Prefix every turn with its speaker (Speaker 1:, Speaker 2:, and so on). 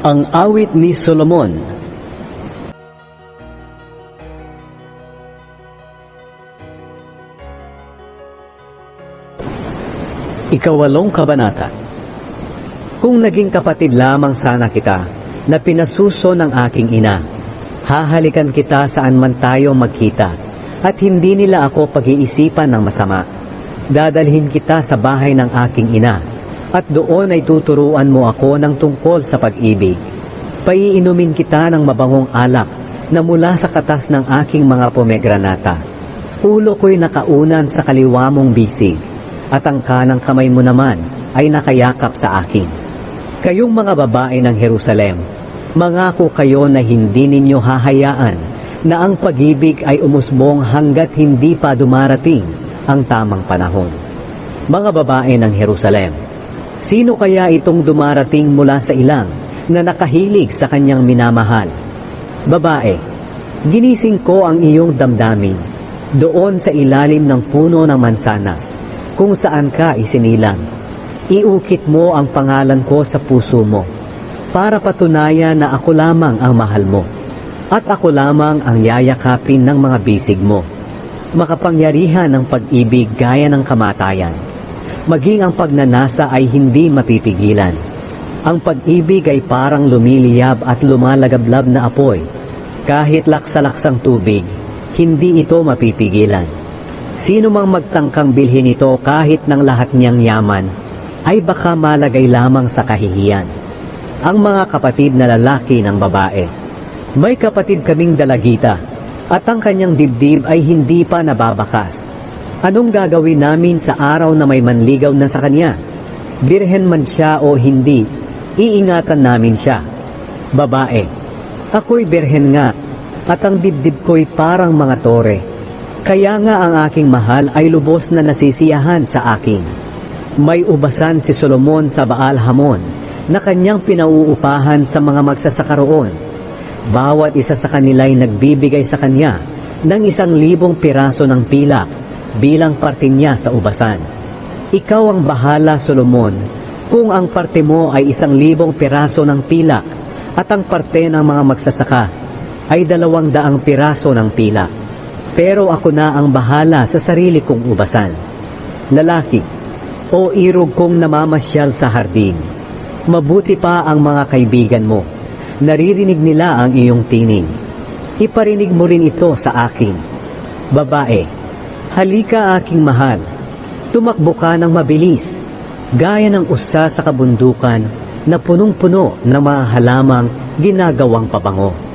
Speaker 1: Ang awit ni Solomon. Ikawalong Kabanata. Kung naging kapatid lamang sana kita na pinasuso ng aking ina, hahalikan kita saan man tayo magkita at hindi nila ako pag-iisipan ng masama. Dadalhin kita sa bahay ng aking ina at doon ay tuturuan mo ako ng tungkol sa pag-ibig. Paiinumin kita ng mabangong alak na mula sa katas ng aking mga pomegranata. Ulo ko'y nakaunan sa kaliwa mong bisig at ang kanang kamay mo naman ay nakayakap sa akin. Kayong mga babae ng Jerusalem, mangako kayo na hindi ninyo hahayaan na ang pag-ibig ay umusbong hanggat hindi pa dumarating ang tamang panahon. Mga babae ng Jerusalem, sino kaya itong dumarating mula sa ilang na nakahilig sa kanyang minamahal? Babae, ginising ko ang iyong damdamin doon sa ilalim ng puno ng mansanas kung saan ka isinilang. Iukit mo ang pangalan ko sa puso mo para patunayan na ako lamang ang mahal mo at ako lamang ang yayakapin ng mga bisig mo. Makapangyarihan ng pag-ibig gaya ng kamatayan. Maging ang pagnanasa ay hindi mapipigilan. Ang pag-ibig ay parang lumiliyab at lumalagablab na apoy. Kahit laksalaksang tubig, hindi ito mapipigilan. Sino mang magtangkang bilhin ito kahit ng lahat niyang yaman, ay baka malagay lamang sa kahihiyan. Ang mga kapatid na lalaki ng babae. May kapatid kaming dalagita, at ang kanyang dibdib ay hindi pa nababakas. Anong gagawin namin sa araw na may manligaw na sa kanya? Birhen man siya o hindi, iingatan namin siya. Babae, ako'y birhen nga, at ang dibdib ko'y parang mga tore. Kaya nga ang aking mahal ay lubos na nasisiyahan sa akin. May ubasan si Solomon sa Baal Hamon na kanyang pinauupahan sa mga magsasaka roon. Bawat isa sa kanila ay nagbibigay sa kanya ng isang libong piraso ng pilak bilang parte niya sa ubasan. Ikaw ang bahala, Solomon, kung ang parte mo ay isang libong piraso ng pilak at ang parte ng mga magsasaka ay dalawang daang piraso ng pilak. Pero ako na ang bahala sa sarili kong ubasan. Lalaki, o irog kong namamasyal sa hardin, mabuti pa ang mga kaibigan mo. Naririnig nila ang iyong tining. Iparinig mo rin ito sa akin. Babae, halika aking mahal. Tumakbo ka ng mabilis, gaya ng usa sa kabundukan na punong-puno ng mga halamang ginagawang pabango.